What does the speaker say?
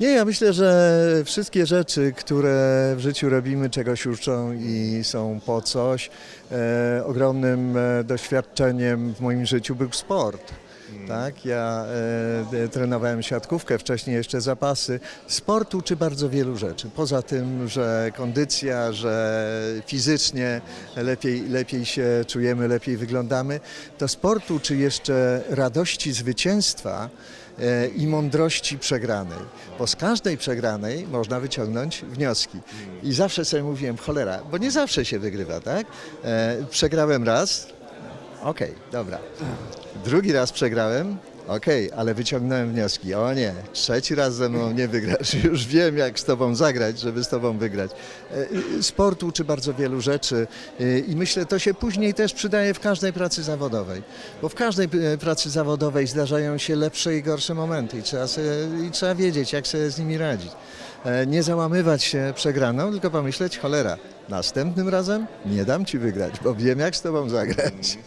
Nie, ja myślę, że wszystkie rzeczy, które w życiu robimy, czegoś uczą i są po coś. E, ogromnym e, doświadczeniem w moim życiu był sport. Tak, ja e, trenowałem siatkówkę, wcześniej jeszcze zapasy. Sport uczy bardzo wielu rzeczy. Poza tym, że kondycja, że fizycznie lepiej, lepiej się czujemy, lepiej wyglądamy, to sport uczy jeszcze radości zwycięstwa e, i mądrości przegranej. Bo z każdej przegranej można wyciągnąć wnioski. I zawsze sobie mówiłem, cholera, bo nie zawsze się wygrywa, tak? E, przegrałem raz, okej, dobra. Drugi raz przegrałem, okej, ale wyciągnąłem wnioski. O nie, trzeci raz ze mną nie wygrasz. Już wiem, jak z tobą zagrać, żeby z tobą wygrać. E, Sport uczy bardzo wielu rzeczy e, i myślę, to się później też przydaje w każdej pracy zawodowej. Bo w każdej e, pracy zawodowej zdarzają się lepsze i gorsze momenty i trzeba, i trzeba wiedzieć, jak sobie z nimi radzić. Nie załamywać się przegraną, tylko pomyśleć, cholera, następnym razem nie dam ci wygrać, bo wiem, jak z tobą zagrać.